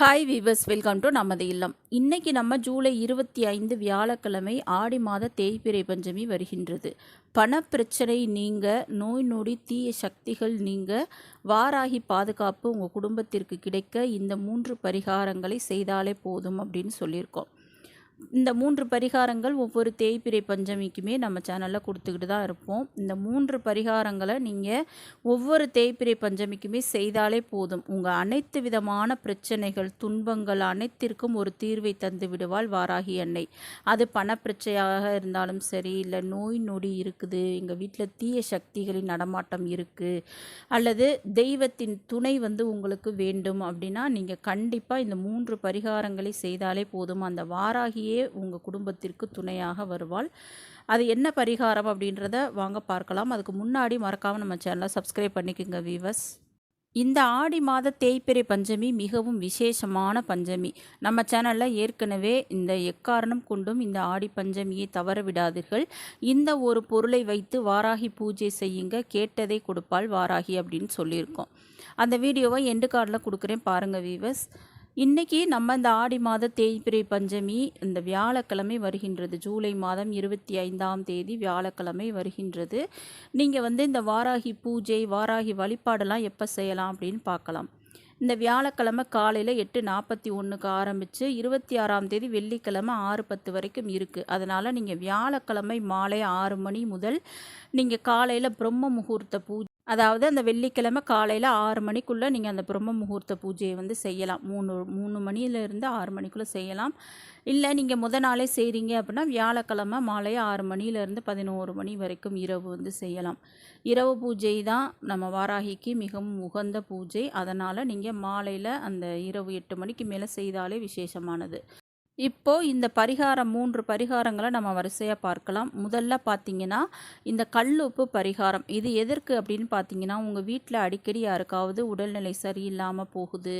Hi viewers welcome to நமது இல்லம். இன்றைக்கி நம்ம ஜூலை இருபத்தி ஐந்து வியாழக்கிழமை ஆடி மாத தேய்பிரை பஞ்சமி வருகின்றது. பணப்பிரச்சனை நீங்க நோய் நொடி தீய சக்திகள் நீங்க வாராகி பாதுகாப்பு உங்கள் குடும்பத்திற்கு கிடைக்க இந்த மூன்று பரிகாரங்களை செய்தாலே போதும் அப்படின்னு சொல்லியிருக்கோம். இந்த மூன்று பரிகாரங்கள் ஒவ்வொரு தேய்பிரை பஞ்சமிக்குமே நம்ம சேனலில் கொடுத்துக்கிட்டு தான் இருப்போம். இந்த மூன்று பரிகாரங்களை நீங்கள் ஒவ்வொரு தேய்பிரை பஞ்சமிக்குமே செய்தாலே போதும். உங்கள் அனைத்து விதமான பிரச்சனைகள் துன்பங்கள் அனைத்திற்கும் ஒரு தீர்வை தந்து விடுவாள் வாராகி அன்னை. அது பணப்பிரச்சனையாக இருந்தாலும் சரி இல்லை நோய் நொடி இருக்குது எங்கள் வீட்டில் தீய சக்திகளின் நடமாட்டம் இருக்குது அல்லது தெய்வத்தின் துணை வந்து உங்களுக்கு வேண்டும் அப்படின்னா நீங்கள் கண்டிப்பாக இந்த மூன்று பரிகாரங்களை செய்தாலே போதும். அந்த வாராகியே உங்கள் குடும்பத்திற்கு துணையாக வருவாள். அது என்ன பரிகாரம் அப்படின்றத வாங்க பார்க்கலாம். அதுக்கு முன்னாடி மறக்காமல் நம்ம சேனலை சப்ஸ்கிரைப் பண்ணிக்கோங்க வீவர்ஸ் இந்த ஆடி மாத தேய்பிறை பஞ்சமி மிகவும் விசேஷமான பஞ்சமி. நம்ம சேனலில் ஏற்கனவே இந்த எக்காரணம் கொண்டும் இந்த ஆடி பஞ்சமியை தவற விடாதீர்கள். இந்த ஒரு பொருளை வைத்து வாராகி பூஜை செய்யுங்க. கேட்டதை கொடுப்பாள் வாராகி அப்படின்னு சொல்லியிருக்கோம். அந்த வீடியோவை எண்டு கார்டில் கொடுக்குறேன் பாருங்கள் வீவர்ஸ் இன்னைக்கு நம்ம இந்த ஆடி மாத தேய்பிரை பஞ்சமி இந்த வியாழக்கிழமை வருகின்றது. ஜூலை மாதம் இருபத்தி ஐந்தாம் தேதி வியாழக்கிழமை வருகின்றது. நீங்கள் வந்து இந்த வாராகி பூஜை வாராகி வழிபாடெல்லாம் எப்போ செய்யலாம் அப்படின்னு பார்க்கலாம். இந்த வியாழக்கிழமை காலையில் எட்டு நாற்பத்தி ஒன்றுக்கு ஆரம்பித்து இருபத்தி ஆறாம் தேதி வெள்ளிக்கிழமை ஆறு பத்து வரைக்கும் இருக்குது அதனால் நீங்கள் வியாழக்கிழமை மாலை ஆறு மணி முதல் நீங்கள் காலையில் பிரம்ம முகூர்த்த பூஜை அதாவது அந்த வெள்ளிக்கிழமை காலையில் ஆறு மணிக்குள்ளே நீங்கள் அந்த பிரம்ம முகூர்த்த பூஜையை வந்து செய்யலாம். மூணு மூணு மணியிலேருந்து ஆறு மணிக்குள்ளே செய்யலாம். இல்லை நீங்கள் முத நாளே செய்கிறீங்க அப்படின்னா வியாழக்கிழமை மாலை ஆறு மணியிலேருந்து பதினோரு மணி வரைக்கும் இரவு வந்து செய்யலாம். இரவு பூஜை தான் நம்ம வாராகிக்கு மிகவும் உகந்த பூஜை. அதனால் நீங்கள் மாலையில் அந்த இரவு எட்டு மணிக்கு மேலே செய்தாலே விசேஷமானது. இப்போ இந்த பரிகாரம் மூன்று பரிகாரங்களை நம்ம வரிசையாக பார்க்கலாம். முதல்ல பார்த்தீங்கன்னா இந்த கல்லுப்பு பரிகாரம். இது எதற்கு அப்படின்னு பார்த்தீங்கன்னா உங்கள் வீட்டில் அடிக்கடி யாருக்காவது உடல்நிலை சரியில்லாமல் போகுது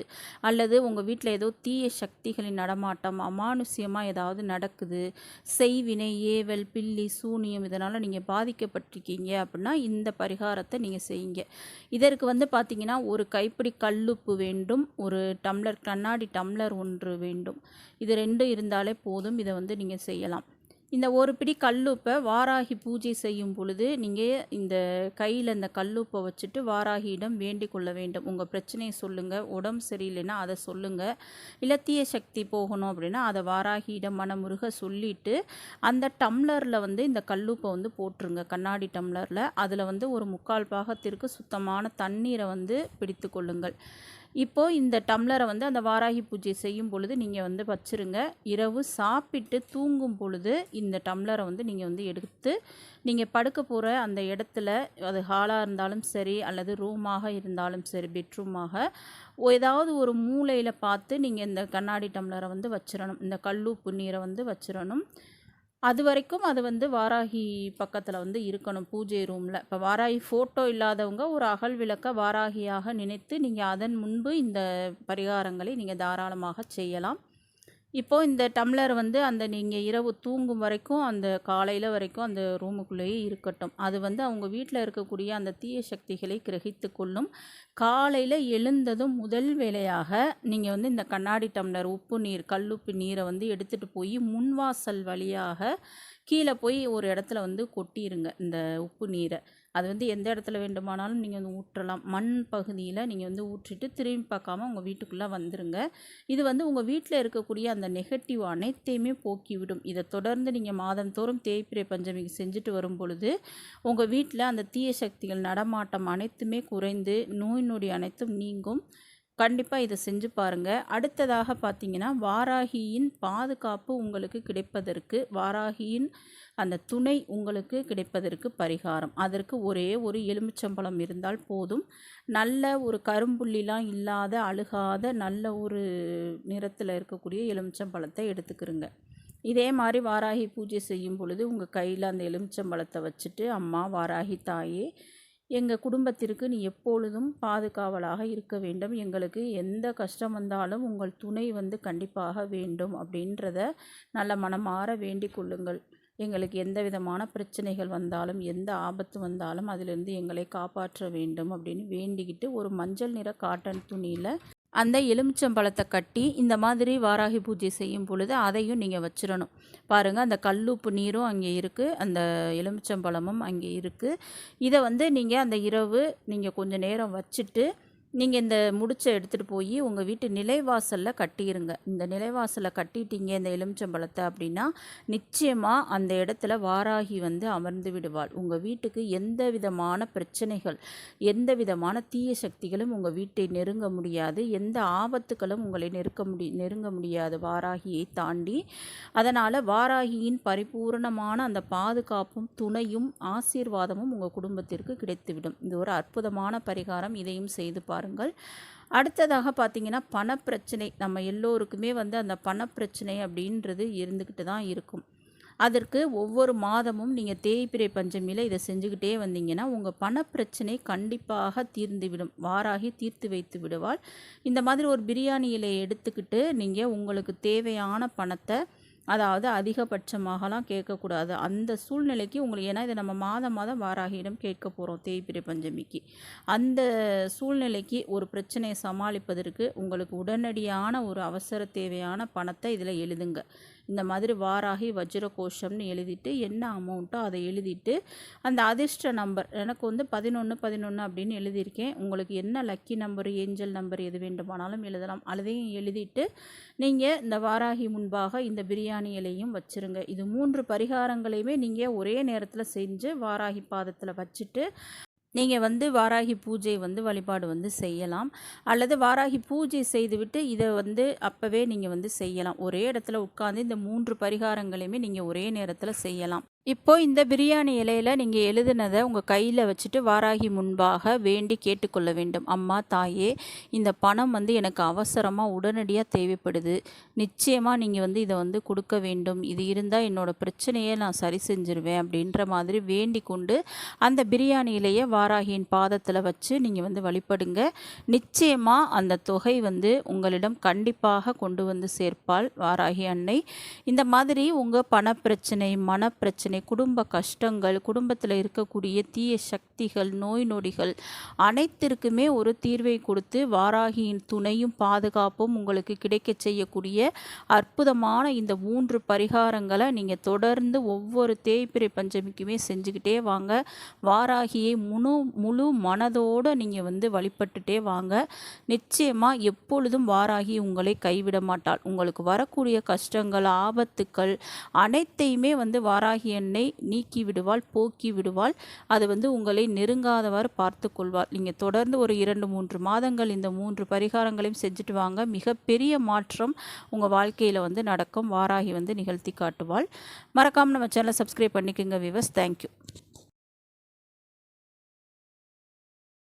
அல்லது உங்கள் வீட்டில் ஏதோ தீய சக்திகளின் நடமாட்டம் அமானுஷ்யமாக ஏதாவது நடக்குது செய்வினை ஏவல் பில்லி சூனியம் இதனால் நீங்கள் பாதிக்கப்பட்டிருக்கீங்க அப்படின்னா இந்த பரிகாரத்தை நீங்கள் செய்யுங்க. இதற்கு வந்து பார்த்தீங்கன்னா ஒரு கைப்பிடி கல்லுப்பு வேண்டும் ஒரு டம்ளர் கண்ணாடி டம்ளர் ஒன்று வேண்டும். இது ரெண்டு இருந்தாலே போதும் இதை வந்து நீங்கள் செய்யலாம். இந்த ஒரு பிடி கல்லுப்பை வாராகி பூஜை செய்யும் பொழுது நீங்கள் இந்த கையில் இந்த கல்லுப்பை வச்சுட்டு வாராகியிடம் வேண்டிக் கொள்ள வேண்டும். உங்கள் பிரச்சனையை சொல்லுங்கள் உடம்பு சரியில்லைன்னா அதை சொல்லுங்கள் இல்லை தீய சக்தி போகணும் அப்படின்னா அதை வாராகியிடம் மனமுருக சொல்லிவிட்டு அந்த டம்ளரில் வந்து இந்த கல்லுப்பை வந்து போட்டுருங்க. கண்ணாடி டம்ளரில். அதில் வந்து ஒரு முக்கால் பாகத்திற்கு சுத்தமான தண்ணீரை வந்து பிடித்து கொள்ளுங்கள். இப்போது இந்த டம்ளரை வந்து அந்த வாராகி பூஜை செய்யும் பொழுது நீங்கள் வந்து வச்சுருங்க. இரவு சாப்பிட்டு தூங்கும் பொழுது இந்த டம்ளரை வந்து நீங்கள் வந்து எடுத்து நீங்கள் படுக்க போகிற அந்த இடத்துல அது ஹாலாக இருந்தாலும் சரி அல்லது ரூமாக இருந்தாலும் சரி பெட்ரூமாக ஏதாவது ஒரு மூலையில் பார்த்து நீங்கள் இந்த கண்ணாடி டம்ளரை வந்து வச்சிடணும் இந்த கல்லூப்பு நீரை வந்து வச்சிடணும் அது வரைக்கும் அது வந்து வாராகி பக்கத்தில் வந்து இருக்கணும் பூஜை ரூமில் இப்போ வாராகி ஃபோட்டோ இல்லாதவங்க ஒரு அகல் விளக்க வாராகியாக நினைத்து நீங்கள் அதன் முன்பு இந்த பரிகாரங்களை நீங்கள் தாராளமாக செய்யலாம். இப்போது இந்த டம்ளர் வந்து அந்த நீங்கள் இரவு தூங்கும் வரைக்கும் அந்த காலையில் வரைக்கும் அந்த ரூமுக்குள்ளேயே இருக்கட்டும். அது வந்து அவங்க வீட்டில் இருக்கக்கூடிய அந்த தீய சக்திகளை கிரகித்து கொள்ளும். காலையில் எழுந்ததும் முதல் வேலையாக நீங்கள் வந்து இந்த கண்ணாடி டம்ளர் உப்பு நீர் கல்லுப்பு நீரை வந்து எடுத்துகிட்டு போய் முன்வாசல் வழியாக கீழே போய் ஒரு இடத்துல வந்து கொட்டிடுங்க இந்த உப்பு நீரை. அது வந்து எந்த இடத்துல வேண்டுமானாலும் நீங்கள் வந்து ஊற்றலாம். மண் பகுதியில் நீங்கள் வந்து ஊற்றிட்டு திரும்பி பார்க்காம உங்கள் வீட்டுக்குள்ளே வந்துடுங்க இது வந்து உங்கள் வீட்டில் இருக்கக்கூடிய அந்த நெகட்டிவ் அனைத்தையுமே போக்கிவிடும். இதை தொடர்ந்து நீங்கள் மாதந்தோறும் தேய்பிரை பஞ்சமிக்கு செஞ்சுட்டு வரும் பொழுது உங்கள் வீட்டில் அந்த தீய சக்திகள் நடமாட்டம் அனைத்துமே குறைந்து நோய் நொடி அனைத்தும் நீங்கும். கண்டிப்பாக இதை செஞ்சு பாருங்கள் அடுத்ததாக பார்த்தீங்கன்னா வாராகியின் பாதுகாப்பு உங்களுக்கு கிடைப்பதற்கு வாராகியின் அந்த துணை உங்களுக்கு கிடைப்பதற்கு பரிகாரம். அதற்கு ஒரே ஒரு எலுமிச்சம்பழம் இருந்தால் போதும். நல்ல ஒரு கரும்புள்ளிலாம் இல்லாத அழுகாத நல்ல ஒரு நிறத்தில் இருக்கக்கூடிய எலுமிச்சம்பழத்தை எடுத்துக்கிறோங்க இதே மாதிரி வாராகி பூஜை செய்யும் பொழுது உங்கள் கையில் அந்த எலுமிச்சம்பழத்தை வச்சுட்டு அம்மா வாராகி தாயே எங்கள் குடும்பத்திற்கு நீ எப்பொழுதும் பாதுகாவலாக இருக்க வேண்டும். எங்களுக்கு எந்த கஷ்டம் வந்தாலும் உங்கள் துணை வந்து கண்டிப்பாக வேண்டும் அப்படின்றத நல்ல மனமாற வேண்டிக் கொள்ளுங்கள். எங்களுக்கு எந்த விதமான பிரச்சனைகள் வந்தாலும் எந்த ஆபத்து வந்தாலும் அதிலிருந்து எங்களை காப்பாற்ற வேண்டும் அப்படின்னு வேண்டிக்கிட்டு ஒரு மஞ்சள் நிற காட்டன் துணியில் அந்த எலுமிச்சம்பழத்தை கட்டி இந்த மாதிரி வாராகி பூஜை செய்யும் பொழுது அதையும் நீங்கள் வச்சிடணும் பாருங்கள் அந்த கல்லுப்பு நீரும் அங்கே இருக்குது அந்த எலுமிச்சம்பழமும் அங்கே இருக்குது இதை வந்து நீங்கள் அந்த இரவு நீங்கள் கொஞ்சம் நேரம் வச்சுட்டு நீங்கள் இந்த முடிச்சை எடுத்துகிட்டு போய் உங்கள் வீட்டு நிலைவாசலில் கட்டிடுங்க இந்த நிலைவாசலில் கட்டிட்டீங்க இந்த எலுமிச்சம்பழத்தை அப்படின்னா நிச்சயமாக அந்த இடத்துல வாராகி வந்து அமர்ந்து விடுவாள். உங்கள் வீட்டுக்கு எந்த விதமான பிரச்சனைகள் எந்த விதமான தீய சக்திகளும் உங்கள் வீட்டை நெருங்க முடியாது. எந்த ஆபத்துகளும் உங்களை நெருக்க முடி நெருங்க முடியாது. வாராகியை தாண்டி. அதனால் வாராகியின் பரிபூரணமான அந்த பாதுகாப்பும் துணையும் ஆசீர்வாதமும் உங்கள் குடும்பத்திற்கு கிடைத்துவிடும். இது ஒரு அற்புதமான பரிகாரம். இதையும் செய்து பாருங்கள் பாருங்கள். அடுத்ததாக பார்த்தீங்கன்னா பணப்பிரச்சனை. நம்ம எல்லோருக்குமே வந்து அந்த பணப்பிரச்சனை அப்படின்றது இருந்துக்கிட்டு தான் இருக்கும். அதற்கு ஒவ்வொரு மாதமும் நீங்கள் தேய்பிரை பஞ்சமியில் இதை செஞ்சுக்கிட்டே வந்தீங்கன்னா உங்கள் பணப்பிரச்சனை கண்டிப்பாக தீர்ந்துவிடும். வாராகி தீர்த்து வைத்து விடுவாள். இந்த மாதிரி ஒரு பிரியாணி இலையை எடுத்துக்கிட்டு நீங்கள் உங்களுக்கு தேவையான பணத்தை அதாவது அதிகபட்சமாகலாம் கேட்கக்கூடாது. அந்த சூழ்நிலைக்கு உங்களுக்கு ஏன்னா இதை நம்ம மாதம் மாதம் வாராகியிடம் கேட்க போகிறோம் தேய்பிரை பஞ்சமிக்கு. அந்த சூழ்நிலைக்கு ஒரு பிரச்சனையை சமாளிப்பதற்கு உங்களுக்கு உடனடியான ஒரு அவசர தேவையான பணத்தை இதில் எழுதுங்க. இந்த மாதிரி வாராகி வஜ்ர கோஷம்னு எழுதிட்டு என்ன அமௌண்ட்டோ அதை எழுதிட்டு அந்த அதிர்ஷ்ட நம்பர் எனக்கு வந்து பதினொன்று பதினொன்று அப்படின்னு எழுதியிருக்கேன். உங்களுக்கு என்ன லக்கி நம்பர் ஏஞ்சல் நம்பர் எது வேண்டுமானாலும் எழுதலாம். அதையும் எழுதிட்டு நீங்கள் இந்த வாராகி முன்பாக இந்த பிரியாணி இலையும் வச்சுருங்க. இது மூன்று பரிகாரங்களையுமே நீங்கள் ஒரே நேரத்தில் செஞ்சு வாராகி பாதத்தில் வச்சுட்டு நீங்கள் வந்து வாராகி பூஜை வந்து வழிபாடு வந்து செய்யலாம். அல்லது வாராகி பூஜை செய்துவிட்டு இதை வந்து அப்போவே நீங்கள் வந்து செய்யலாம். ஒரே இடத்துல உட்காந்து இந்த மூன்று பரிகாரங்களையுமே நீங்கள் ஒரே நேரத்தில் செய்யலாம். இப்போ இந்த பிரியாணி இலையில் நீங்கள் எழுதுனதை உங்கள் கையில் வச்சுட்டு வாராகி முன்பாக வேண்டி கேட்டுக்கொள்ள வேண்டும். அம்மா தாயே இந்த பணம் வந்து எனக்கு அவசரமாக உடனடியாக தேவைப்படுது. நிச்சயமாக நீங்கள் வந்து இதை வந்து கொடுக்க வேண்டும். இது இருந்தால் என்னோடய பிரச்சனையை நான் சரி செஞ்சிருவேன் அப்படின்ற மாதிரி வேண்டி கொண்டு அந்த பிரியாணி இலையை வாராகியின் பாதத்தில் வச்சு நீங்கள் வந்து வழிபடுங்க. நிச்சயமாக அந்த தொகை வந்து உங்களிடம் கண்டிப்பாக கொண்டு வந்து சேர்ப்பாள் வாராகி அன்னை. இந்த மாதிரி உங்கள் பணப்பிரச்சனை மனப்பிரச்சனை பிரச்சனை குடும்ப கஷ்டங்கள் குடும்பத்தில் இருக்கக்கூடிய தீய சக்திகள் நோய் நொடிகள் அனைத்திற்குமே ஒரு தீர்வை கொடுத்து வாராகியின் துணையும் பாதுகாப்பும் உங்களுக்கு கிடைக்க செய்யக்கூடிய அற்புதமான இந்த மூன்று பரிகாரங்களை நீங்கள் தொடர்ந்து ஒவ்வொரு தேய்பிரை பஞ்சமிக்குமே செஞ்சுக்கிட்டே வாங்க. வாராகியை முழு முழு மனதோடு நீங்கள் வந்து வழிபட்டுட்டே வாங்க. நிச்சயமாக எப்பொழுதும் வாராகி உங்களை கைவிட மாட்டாள். உங்களுக்கு வரக்கூடிய கஷ்டங்கள் ஆபத்துக்கள் அனைத்தையுமே வந்து வாராகிய எண்ணெய் நீக்கி விடுவாள் போக்கி விடுவாள் அது வந்து உங்களை நெருங்காதவாறு பார்த்து கொள்வாள் நீங்கள் தொடர்ந்து ஒரு இரண்டு மூன்று மாதங்கள் இந்த மூன்று பரிகாரங்களையும் செஞ்சுட்டு வாங்க. மிகப்பெரிய மாற்றம் உங்கள் வாழ்க்கையில் வந்து நடக்கும். வாராகி வந்து நிகழ்த்தி காட்டுவாள். மறக்காமல் நம்ம சேனலை சப்ஸ்கிரைப் பண்ணிக்கோங்க விவஸ் தேங்க்யூ